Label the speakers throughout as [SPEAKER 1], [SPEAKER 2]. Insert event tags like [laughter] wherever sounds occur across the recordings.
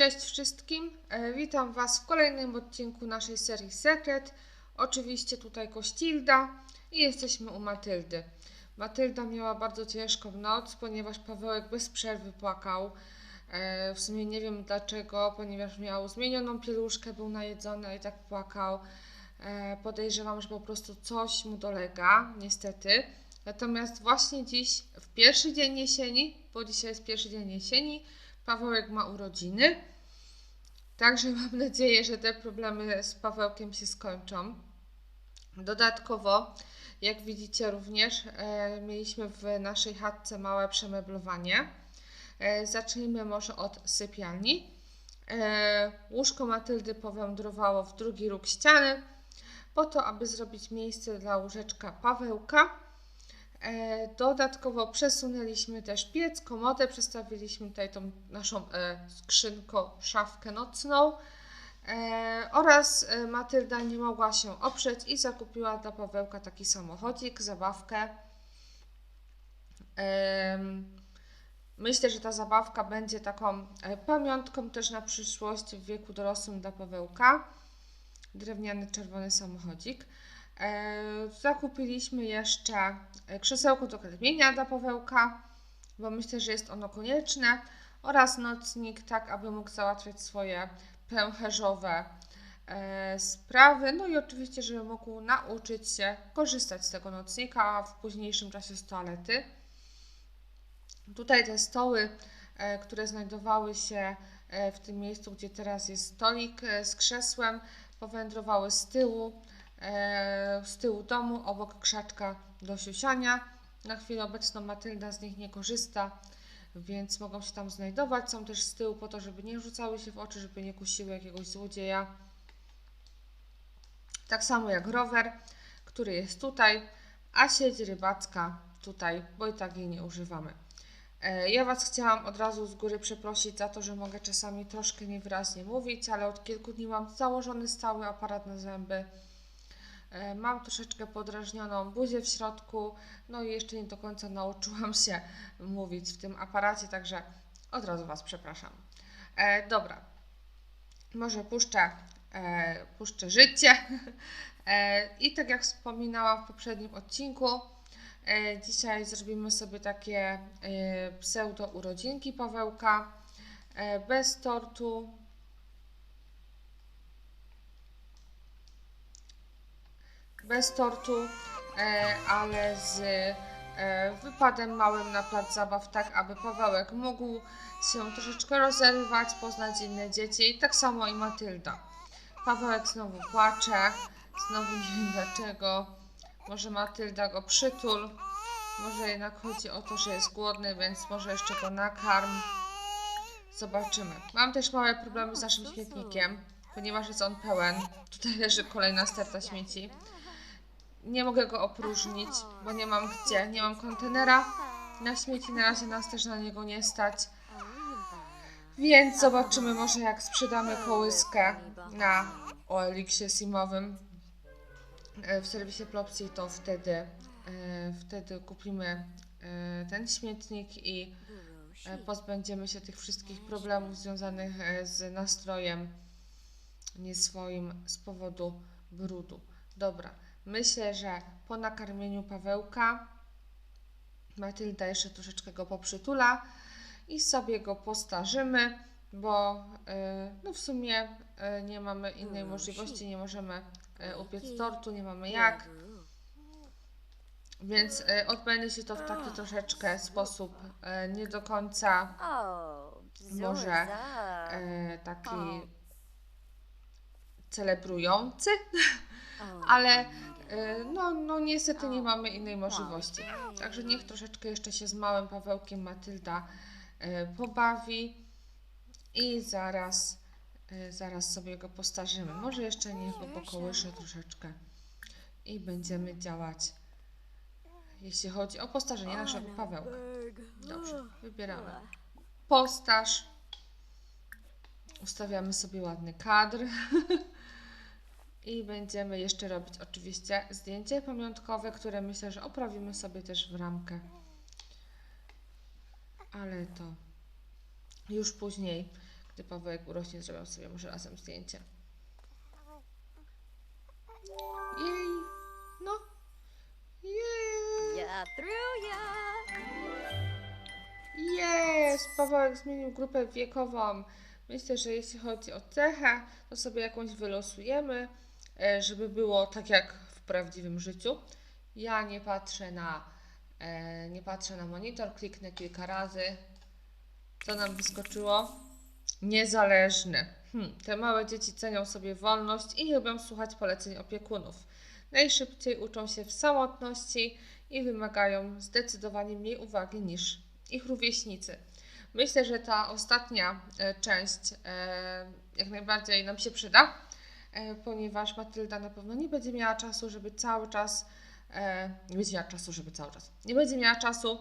[SPEAKER 1] Cześć wszystkim, e, witam Was w kolejnym odcinku naszej serii Sekret. Oczywiście tutaj Kościlda i jesteśmy u Matyldy. Matylda miała bardzo ciężką noc, ponieważ Pawełek bez przerwy płakał. E, W sumie nie wiem dlaczego, ponieważ miał zmienioną pieluszkę, był najedzony i tak płakał. E, Podejrzewam, że po prostu coś mu dolega, niestety. Natomiast właśnie dziś, w pierwszy dzień jesieni, bo dzisiaj jest pierwszy dzień jesieni, Pawełek ma urodziny. Także [laughs] mam nadzieję, że te problemy z Pawełkiem się skończą. Dodatkowo, jak widzicie również, e, mieliśmy w naszej chatce małe przemeblowanie. E, zacznijmy może od sypialni. E, łóżko Matyldy powędrowało w drugi róg ściany, po to, aby zrobić miejsce dla łóżeczka Pawełka. E, Dodatkowo przesunęliśmy też piec, komodę, przestawiliśmy tutaj tą naszą e, skrzynko, szafkę nocną e, oraz Matylda nie mogła się oprzeć i zakupiła dla Pawełka taki samochodzik, zabawkę. Myślę, że ta zabawka będzie taką pamiątką też na przyszłość w wieku dorosłym dla Pawełka. Drewniany czerwony samochodzik. E, Zakupiliśmy jeszcze e, krzesełko do karmienia dla Pawełka, bo myślę, że jest ono konieczne, oraz nocnik, tak aby mógł załatwiać swoje pęcherzowe e, sprawy. No i oczywiście, żeby mógł nauczyć się korzystać z tego nocnika w późniejszym czasie z toalety. Tutaj te stoły, które znajdowały się w tym miejscu, gdzie teraz jest stolik z krzesłem, powędrowały z tyłu, z tyłu domu, obok krzaczka do siusiania. Na chwilę obecną Matylda z nich nie korzysta, więc mogą się tam znajdować. Są też z tyłu po to, żeby nie rzucały się w oczy, żeby nie kusiły jakiegoś złodzieja. Tak samo jak rower, który jest tutaj, a sieć rybacka tutaj, bo i tak jej nie używamy. E, Ja Was chciałam od razu z góry przeprosić za to, że mogę czasami troszkę niewyraźnie mówić, ale od kilku dni mam założony stały aparat na zęby. E, Mam troszeczkę podrażnioną buzię w środku, no i jeszcze nie do końca nauczyłam się mówić w tym aparacie, także od razu Was przepraszam. E, dobra, może puszczę, e, puszczę życie. E, I tak jak wspominałam w poprzednim odcinku, e, dzisiaj zrobimy sobie takie e, pseudo urodzinki Pawełka. E, bez tortu, bez tortu, e, ale z e, wypadem małym na plac zabaw, tak aby Pawełek mógł się troszeczkę rozerwać, poznać inne dzieci, i tak samo i Matylda. Pawełek znowu płacze, znowu nie wiem dlaczego. Może Matylda go przytul, może jednak chodzi o to, że jest głodny, więc może jeszcze go nakarm. Zobaczymy. Mam też małe problemy z naszym śmietnikiem, ponieważ jest on pełen. Tutaj leży kolejna sterta śmieci. Nie mogę go opróżnić, bo nie mam gdzie. Nie mam kontenera na śmieci, na razie nas też na niego nie stać. Więc zobaczymy może jak sprzedamy kołyskę na OLX-ie simowym e, w serwisie Plopsy, to wtedy, e, wtedy kupimy e, ten śmietnik i pozbędziemy się tych wszystkich problemów związanych z nastrojem nie swoim z powodu brudu. Dobra, myślę, że po nakarmieniu Pawełka Matylda jeszcze troszeczkę go poprzytula i sobie go postarzymy, bo e, no w sumie e, nie mamy innej możliwości, nie możemy e, upiec tortu, nie mamy jak, więc odbędzie się to w taki troszeczkę sposób nie do końca może taki celebrujący, [laughs] ale e, no, no niestety nie mamy innej możliwości. Także niech troszeczkę jeszcze się z małym Pawełkiem Matylda e, pobawi i zaraz, e, zaraz sobie go postarzymy. Może jeszcze niech go pokołyszę troszeczkę i będziemy działać, jeśli chodzi o postarzenie naszego Pawełka. Dobrze, wybieramy postaż. Ustawiamy sobie ładny kadr. [laughs] I będziemy jeszcze robić oczywiście zdjęcie pamiątkowe, które myślę, że oprawimy sobie też w ramkę. Ale to już później, gdy Pawełek urośnie, zrobią sobie może razem zdjęcie. Jej, no. Jej.
[SPEAKER 2] Yeah, through ya.
[SPEAKER 1] Jest! Pawełek zmienił grupę wiekową. Myślę, że jeśli chodzi o cechę, to sobie jakąś wylosujemy, żeby było tak jak w prawdziwym życiu. Ja nie patrzę na, e, nie patrzę na monitor, kliknę kilka razy. Co nam wyskoczyło? Niezależny. Hmm, te małe dzieci cenią sobie wolność i lubią słuchać poleceń opiekunów. Najszybciej uczą się w samotności i wymagają zdecydowanie mniej uwagi niż ich rówieśnicy. Myślę, że ta ostatnia e, część e, jak najbardziej nam się przyda, e, ponieważ Matylda na pewno nie będzie miała czasu, żeby cały czas, e, nie będzie miała czasu, żeby cały czas, nie będzie miała czasu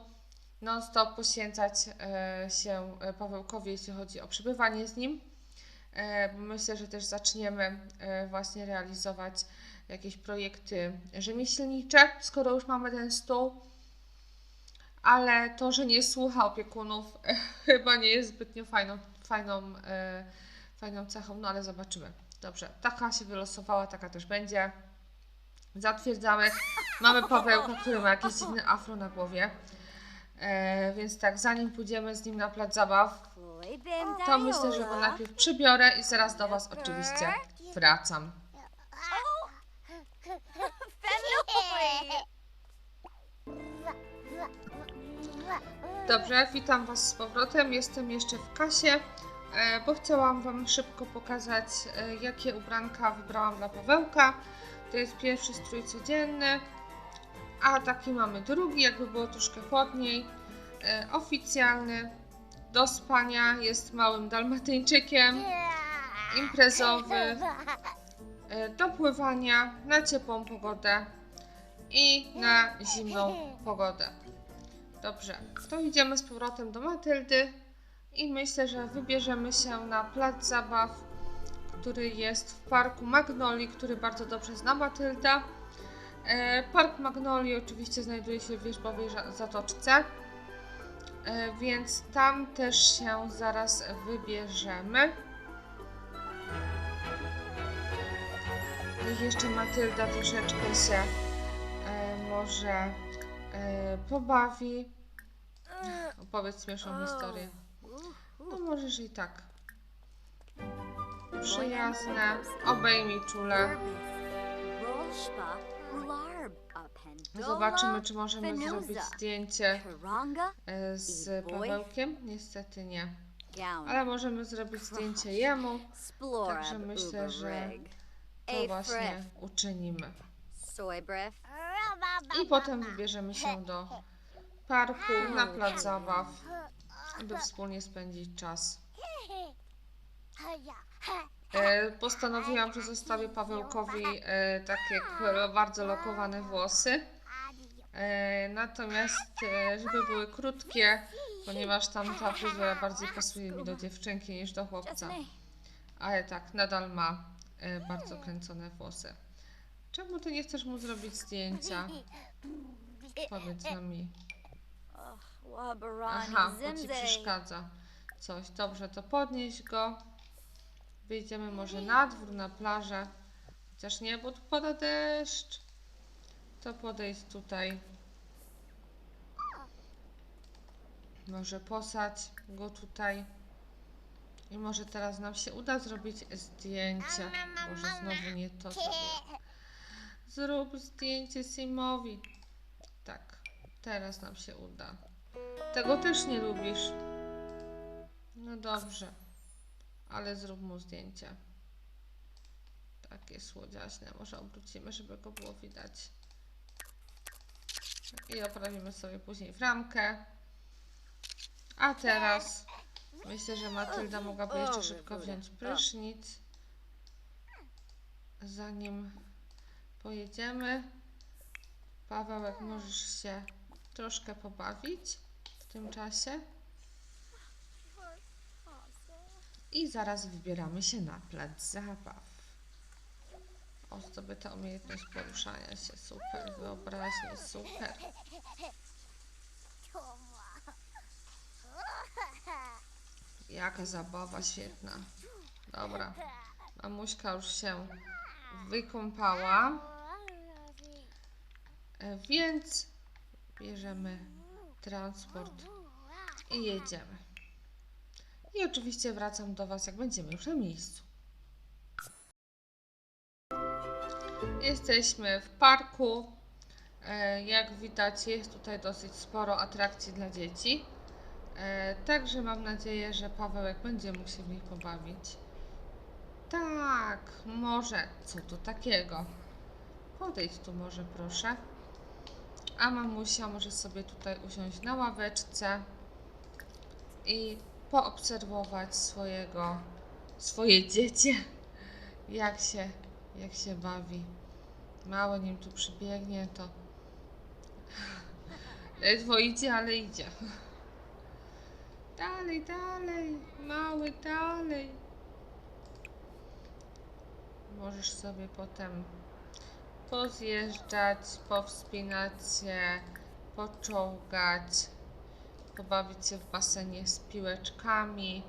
[SPEAKER 1] non-stop poświęcać e, się e, Pawełkowi, jeśli chodzi o przebywanie z nim. E, Myślę, że też zaczniemy e, właśnie realizować jakieś projekty rzemieślnicze, skoro już mamy ten stół. Ale to, że nie słucha opiekunów, [laughs] chyba nie jest zbytnio fajną, fajną, e, fajną cechą, no ale zobaczymy. Dobrze, taka się wylosowała, taka też będzie. Zatwierdzamy. Mamy Pawełka, który ma jakieś dziwne afro na głowie. E, więc tak, zanim pójdziemy z nim na plac zabaw, to myślę, że go najpierw przybiorę i zaraz do Was oczywiście wracam. Dobrze, witam Was z powrotem. Jestem jeszcze w kasie, bo chciałam Wam szybko pokazać, e, jakie ubranka wybrałam dla Pawełka. To jest pierwszy strój codzienny, a taki mamy drugi, jakby było troszkę chłodniej. E, Oficjalny, do spania, jest małym dalmatyńczykiem, imprezowy, e, do pływania, na ciepłą pogodę i na zimną pogodę. Dobrze, to idziemy z powrotem do Matyldy i myślę, że wybierzemy się na plac zabaw, który jest w parku Magnolii, który bardzo dobrze zna Matylda. E, Park Magnolii oczywiście znajduje się w Wierzbowej Za- Zatoczce, e, więc tam też się zaraz wybierzemy. Niech jeszcze Matylda troszeczkę się e, może pobawi. Opowiedz śmieszną historię. No możesz i tak. Przyjazne, obejmij czule.
[SPEAKER 2] Pendola.
[SPEAKER 1] Zobaczymy, czy możemy zrobić zdjęcie e, z Pawełkiem. Niestety nie. Ale możemy zrobić zdjęcie jemu. Także myślę, że. To właśnie uczynimy. I potem wybierzemy się do parku, na plac zabaw, by wspólnie spędzić czas. E, Postanowiłam, że zostawię Pawełkowi e, takie bardzo lokowane włosy. E, Natomiast, żeby były krótkie, ponieważ tamta fryzura bardziej pasuje mi do dziewczynki niż do chłopca. Ale tak, nadal ma bardzo kręcone włosy. Czemu ty nie chcesz mu zrobić zdjęcia? Powiedz no mi. Aha, bo ci przeszkadza coś. Dobrze, to podnieś go. Wyjdziemy może na dwór, na plażę. Chociaż nie, bo tu pada deszcz. To podejść tutaj. Może posadź go tutaj. I może teraz nam się uda zrobić zdjęcie. Może znowu nie to zrobię. Zrób zdjęcie Simowi. Tak, teraz nam się uda. Tego też nie lubisz. No dobrze, ale zrób mu zdjęcie. Takie słodziaśne. Może obrócimy, żeby go było widać. I oprawimy sobie później w ramkę. A teraz myślę, że Matylda mogłaby jeszcze szybko wziąć prysznic. Zanim pojedziemy. Pawełek, możesz się troszkę pobawić w tym czasie. I zaraz wybieramy się na plac zabaw. O, zdobyta umiejętność poruszania się. Super, wyobraźnie, super. Jak Jaka zabawa świetna. Dobra. Mamuśka już się wykąpała. E, Więc bierzemy transport i jedziemy. I oczywiście wracam do Was, jak będziemy już na miejscu. Jesteśmy w parku. E, Jak widać, jest tutaj dosyć sporo atrakcji dla dzieci. E, Także mam nadzieję, że Pawełek będzie mógł się w nich pobawić. Tak, może. Co to takiego? Podejdź tu może, proszę. A mamusia może sobie tutaj usiąść na ławeczce i poobserwować swojego, swoje dziecię, jak się, jak się bawi. Mały nim tu przybiegnie, to [laughs] ledwo idzie, ale idzie. Dalej, dalej, mały, dalej. Możesz sobie potem pozjeżdżać, powspinać się, poczołgać, pobawić się w basenie z piłeczkami.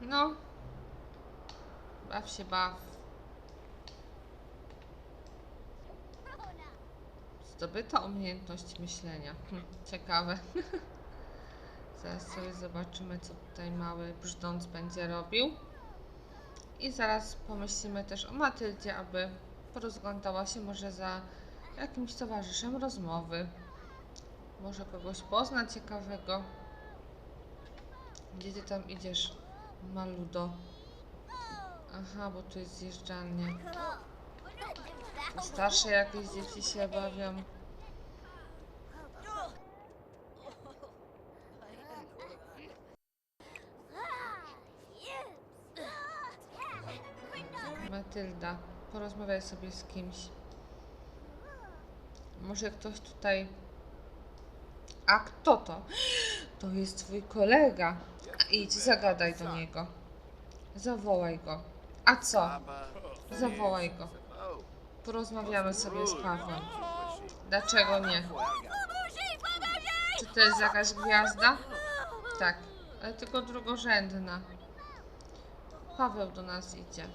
[SPEAKER 1] No, baw się, baw. Zdobyta umiejętność myślenia. Hm, ciekawe. [laughs] Zaraz sobie zobaczymy, co tutaj mały brzdąc będzie robił. I zaraz pomyślimy też o Matyldzie, aby porozglądała się może za jakimś towarzyszem rozmowy. Może kogoś pozna ciekawego. Gdzie ty tam idziesz, maludo? Aha, bo tu jest zjeżdżalnia. Starsze jakieś dzieci się bawią. Matylda, porozmawiaj sobie z kimś. Może ktoś tutaj. A kto to? To jest twój kolega. Idź, zagadaj do niego. Zawołaj go. A co? Zawołaj go. Porozmawiamy sobie z Pawłem. Dlaczego nie? Czy to jest jakaś gwiazda? Tak, ale tylko drugorzędna. Paweł do nas idzie.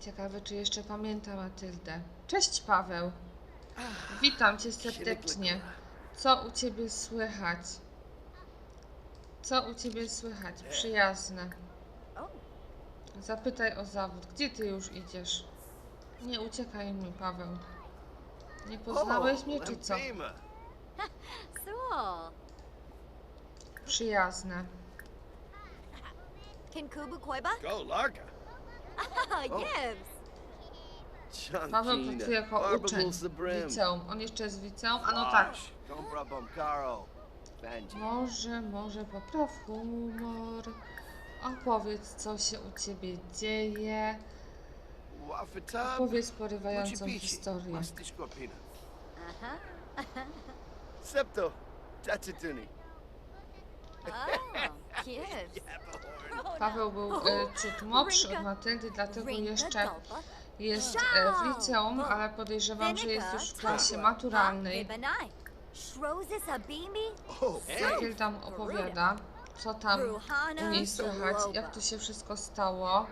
[SPEAKER 1] Ciekawe, czy jeszcze pamięta Matyldę. Cześć Paweł. Witam cię serdecznie. Co u ciebie słychać? Co u ciebie słychać? Przyjazne. Zapytaj o zawód. Gdzie ty już idziesz? Nie uciekaj mi, Paweł. Nie poznałeś mnie, czy co? [laughs] Przyjazne.
[SPEAKER 2] Can Kubu Koiba?
[SPEAKER 3] Go Larka.
[SPEAKER 2] Yes.
[SPEAKER 1] Paweł
[SPEAKER 3] Chunchina.
[SPEAKER 1] pracuje jako uczeń w liceum. On jeszcze jest w liceum? A no tak. Może, może popraw humor. Opowiedz, co się u ciebie dzieje.
[SPEAKER 3] Wafatab.
[SPEAKER 1] Opowiedz porywającą historię.
[SPEAKER 3] Masti Scorpina.
[SPEAKER 2] Uh-huh.
[SPEAKER 3] Septo.
[SPEAKER 2] Oh, yes. [laughs] [laughs]
[SPEAKER 1] Paweł był e, ciut młodszy od Matyldy, dlatego jeszcze jest e, w liceum, ale podejrzewam, że jest już w klasie maturalnej.
[SPEAKER 3] Oh,
[SPEAKER 1] Matylda mu opowiada, co tam u niej słychać, jak to się wszystko stało.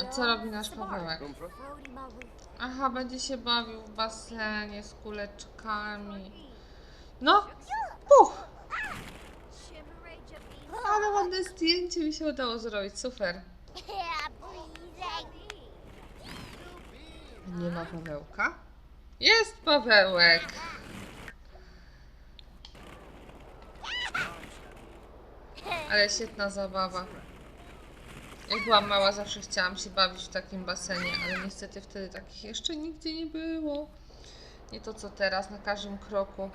[SPEAKER 1] A co robi nasz Pawełek? Aha, będzie się bawił w basenie z kuleczkami. No, Ale ładne zdjęcie mi się udało zrobić, super. Nie ma Pawełka? Jest Pawełek! Ale świetna zabawa. Jak byłam mała, zawsze chciałam się bawić w takim basenie, ale niestety wtedy takich jeszcze nigdzie nie było. Nie to co teraz, na każdym kroku.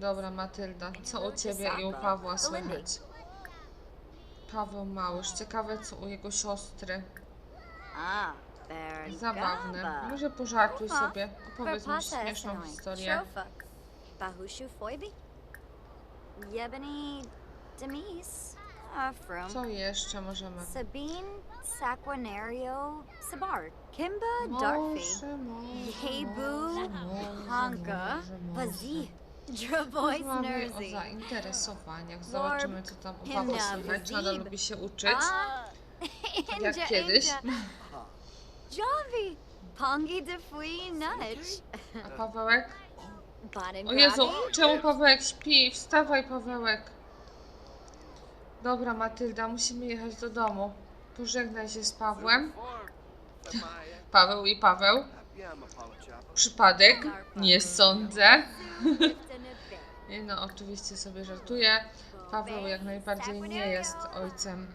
[SPEAKER 1] Dobra, Matylda, co u ciebie i u Pawła słychać? Paweł Małysz, ciekawe co u jego siostry.
[SPEAKER 2] Ah,
[SPEAKER 1] Zabawne. Może pożartuj sobie, opowiedz mu śmieszną historię.
[SPEAKER 2] From
[SPEAKER 1] Co jeszcze możemy?
[SPEAKER 2] Sabine Saquinario Sabard. Kimba Darfi. Yebu
[SPEAKER 1] może, może,
[SPEAKER 2] Dravois
[SPEAKER 1] Rozmawiaj o
[SPEAKER 2] Nerzy.
[SPEAKER 1] zainteresowaniach. Zobaczymy, co tam u. Czy nadal
[SPEAKER 2] Wazib.
[SPEAKER 1] lubi się uczyć?
[SPEAKER 2] Ah,
[SPEAKER 1] Jak
[SPEAKER 2] Inja,
[SPEAKER 1] kiedyś.
[SPEAKER 2] Inja. Javi. Pongi de Fui Nudge.
[SPEAKER 1] A Pawełek?
[SPEAKER 2] Baden
[SPEAKER 1] O Jezu, czemu Pawełek śpi? Wstawaj, Pawełek. Dobra, Matylda, musimy jechać do domu. Pożegnaj się z Pawłem. Paweł i Paweł. Przypadek? Nie sądzę. [laughs] No, oczywiście sobie żartuję. Paweł jak najbardziej nie jest ojcem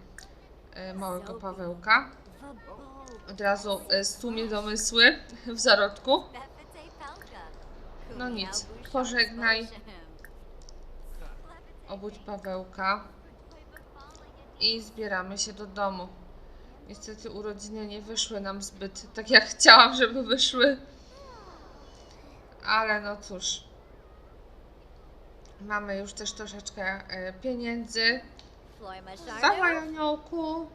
[SPEAKER 1] e, małego Pawełka. Od razu e, stłumie domysły [laughs] w zarodku. No nic, pożegnaj. Obudź Pawełka i zbieramy się do domu. Niestety urodziny nie wyszły nam zbyt tak jak chciałam, żeby wyszły. Ale no cóż. Mamy już też troszeczkę e, pieniędzy. Wstawaj, aniołku!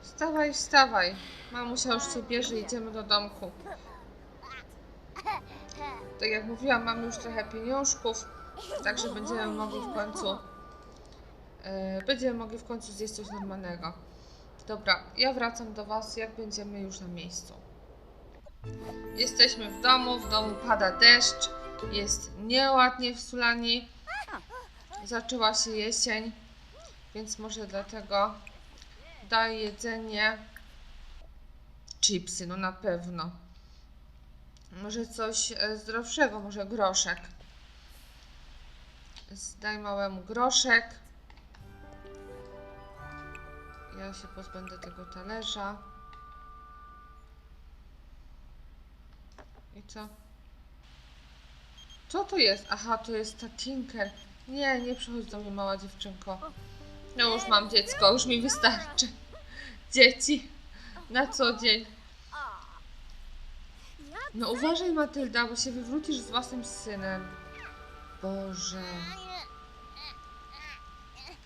[SPEAKER 1] Wstawaj, wstawaj. Mamusia już się bierze, idziemy do domku. Tak jak mówiłam, mamy już trochę pieniążków, także będziemy mogli w końcu będziemy mogli w końcu zjeść coś normalnego. Dobra, ja wracam do Was, jak będziemy już na miejscu. Jesteśmy w domu, w domu pada deszcz, jest nieładnie w Sulani. Zaczęła się jesień, więc może dlatego daję jedzenie. Chipsy, no na pewno. Może coś e, zdrowszego, może groszek. Daj małemu groszek. Ja się pozbędę tego talerza. I co? Co to jest? Aha, to jest ta Tinker. Nie, nie przychodź do mnie, mała dziewczynko. No już mam dziecko, już mi wystarczy. Dzieci. Na co dzień. No uważaj Matylda, bo się wywrócisz z własnym synem. Boże.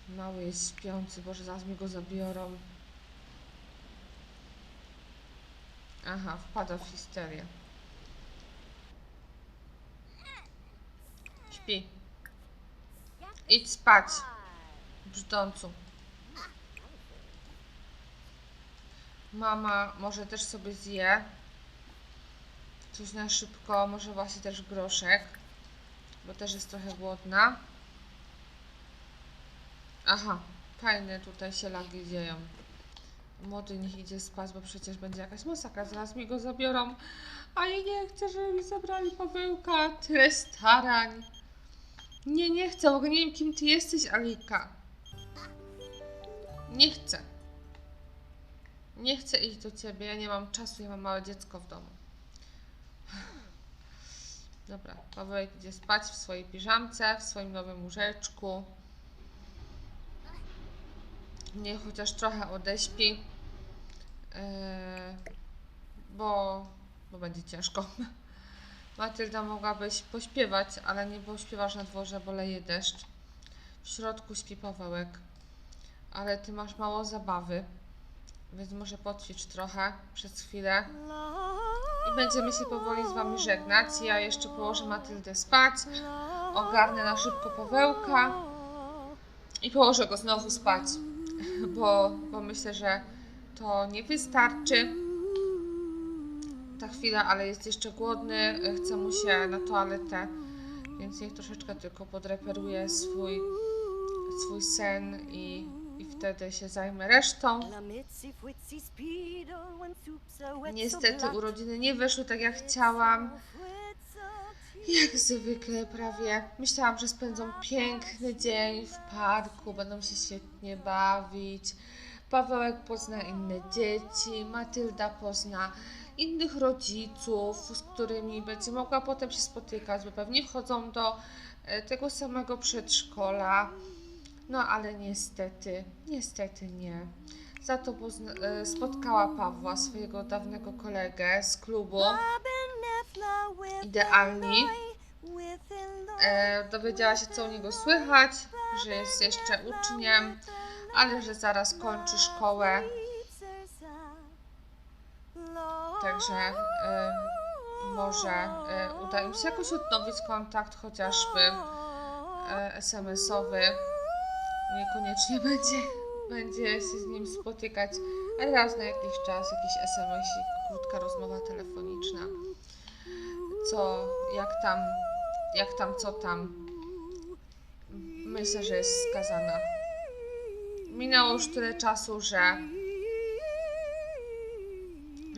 [SPEAKER 1] Mały jest śpiący, Boże, zaraz mi go zabiorą. Aha, wpada w histerię. Śpi. Idź spać, brzdącu. Mama może też sobie zje. Coś na szybko, może właśnie też groszek, bo też jest trochę głodna. Aha, fajne tutaj się lagi dzieją. Młody niech idzie spać, bo przecież będzie jakaś masakra, zaraz mi go zabiorą. A ja nie chcę, żeby mi zabrali Pawełka. Tyle starań. Nie, nie chcę, bo nie wiem kim ty jesteś, Alika. Nie chcę. Nie chcę iść do ciebie, ja nie mam czasu, ja mam małe dziecko w domu. Dobra, Pawełek idzie spać w swojej piżamce, w swoim nowym łóżeczku. Niech chociaż trochę odeśpi, yy, bo, bo będzie ciężko. [laughs] Matylda mogłabyś pośpiewać, ale nie pośpiewasz na dworze, bo leje deszcz. W środku śpi Pawełek, ale ty masz mało zabawy, więc może poćwicz trochę przez chwilę i będziemy się powoli z Wami żegnać. Ja jeszcze położę Matyldę spać, ogarnę na szybko Pawełka i położę go znowu spać, bo, bo myślę, że to nie wystarczy. Ta chwila, ale jest jeszcze głodny, chce mu się na toaletę, więc niech troszeczkę tylko podreperuje swój, swój sen i, i wtedy się zajmę resztą. Niestety urodziny nie wyszły tak jak chciałam. Jak zwykle prawie. Myślałam, że spędzą piękny dzień w parku, będą się świetnie bawić. Pawełek pozna inne dzieci, Matylda pozna innych rodziców, z którymi będzie mogła potem się spotykać, bo pewnie wchodzą do e, tego samego przedszkola. No ale niestety, niestety nie. Za to pozna- e, spotkała Pawła, swojego dawnego kolegę z klubu. Idealni. e, dowiedziała się, co u niego słychać, że jest jeszcze uczniem, ale że zaraz kończy szkołę. Także e, może e, uda im się jakoś odnowić kontakt, chociażby e, SMS-owy. Niekoniecznie [laughs] będzie, będzie się z nim spotykać, ale raz na jakiś czas jakiś SMS-ik, krótka rozmowa telefoniczna. Co, jak tam, jak tam, co tam. Myślę, że jest skazana. Minęło już tyle czasu, że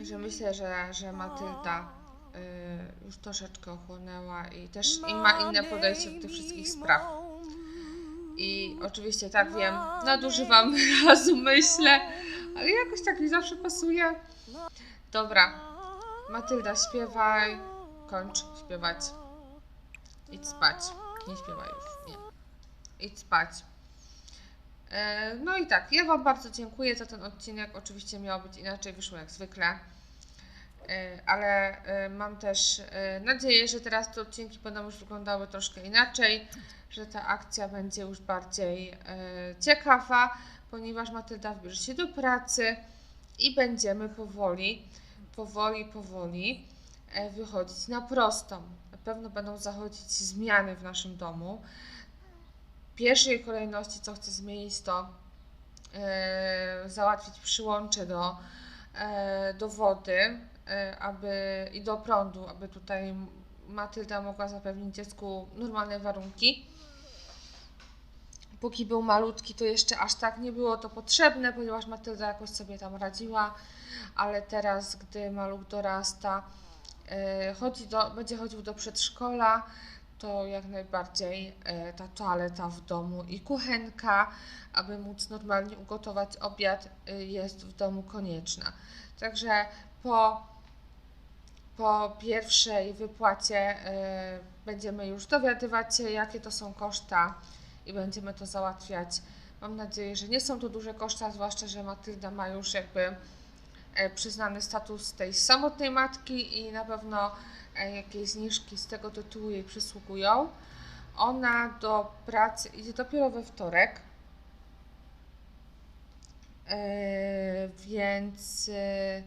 [SPEAKER 1] że myślę, że, że Matylda y, już troszeczkę ochłonęła i też i ma inne podejście do tych wszystkich spraw. I oczywiście tak wiem, nadużywam [laughs] wyrazu myślę, ale jakoś tak mi zawsze pasuje. Dobra, Matylda śpiewaj, kończ śpiewać. Idź spać. Nie śpiewaj już, nie. Idź spać. E, No i tak, ja Wam bardzo dziękuję za ten odcinek. Oczywiście miało być inaczej, wyszło jak zwykle. E, Ale e, mam też nadzieję, że teraz te odcinki będą już wyglądały troszkę inaczej, że ta akcja będzie już bardziej ciekawa, ponieważ Matylda wybierze się do pracy i będziemy powoli, powoli, powoli wychodzić na prostą. Na pewno będą zachodzić zmiany w naszym domu w pierwszej kolejności, co chcę zmienić, to e, załatwić przyłącze do, e, do wody e, aby, i do prądu, aby tutaj Matylda mogła zapewnić dziecku normalne warunki. Póki był malutki, to jeszcze aż tak nie było to potrzebne, ponieważ Matylda jakoś sobie tam radziła, ale teraz, gdy maluch dorasta, e, chodzi do, będzie chodził do przedszkola, to jak najbardziej e, ta toaleta w domu i kuchenka, aby móc normalnie ugotować obiad, e, jest w domu konieczna. Także po, po pierwszej wypłacie e, będziemy już dowiadywać się, jakie to są koszta i będziemy to załatwiać. Mam nadzieję, że nie są to duże koszta, zwłaszcza, że Matylda ma już jakby e, przyznany status tej samotnej matki i na pewno e, jakieś zniżki z tego tytułu jej przysługują. Ona do pracy idzie dopiero we wtorek, E, więc, e, e,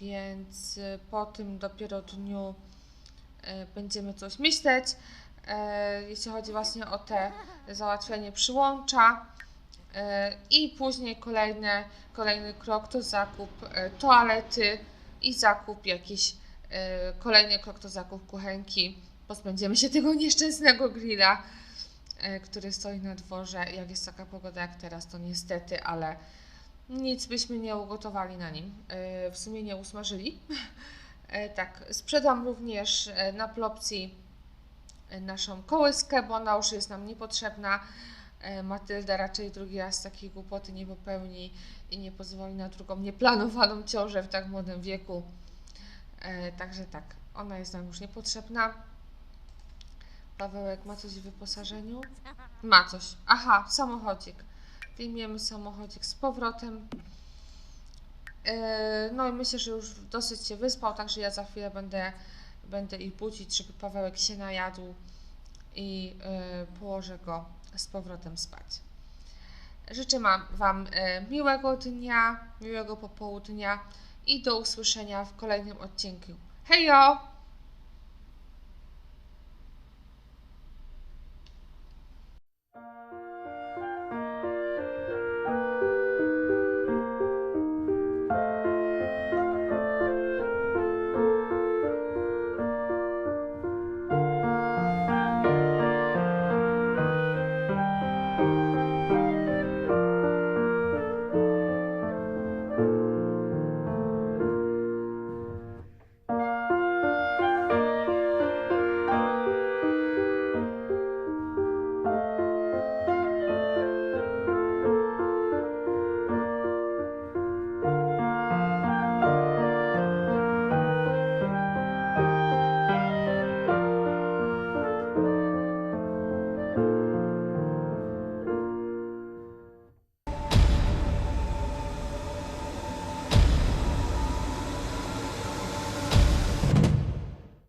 [SPEAKER 1] więc po tym dopiero dniu e, będziemy coś myśleć, e, jeśli chodzi właśnie o te załatwianie przyłącza. E, I później kolejne, kolejny krok to zakup e, toalety i zakup jakiś, e, kolejny krok to zakup kuchenki. Pozbędziemy się tego nieszczęsnego grilla, który stoi na dworze. Jak jest taka pogoda jak teraz, to niestety, ale nic byśmy nie ugotowali na nim. W sumie nie usmażyli. Tak, sprzedam również na Plopsi e, naszą kołyskę, bo ona już jest nam niepotrzebna. E, Matylda raczej drugi raz takiej głupoty nie popełni i nie pozwoli na drugą nieplanowaną ciążę w tak młodym wieku. E, Także tak, ona jest nam już niepotrzebna. Pawełek ma coś w wyposażeniu? Ma coś. Aha, samochodzik. Wyjmiemy samochodzik z powrotem. E, No i myślę, że już dosyć się wyspał, także ja za chwilę będę, będę ich budzić, żeby Pawełek się najadł i położę go z powrotem spać. Życzę Wam e, miłego dnia, miłego popołudnia i do usłyszenia w kolejnym odcinku. Hejo!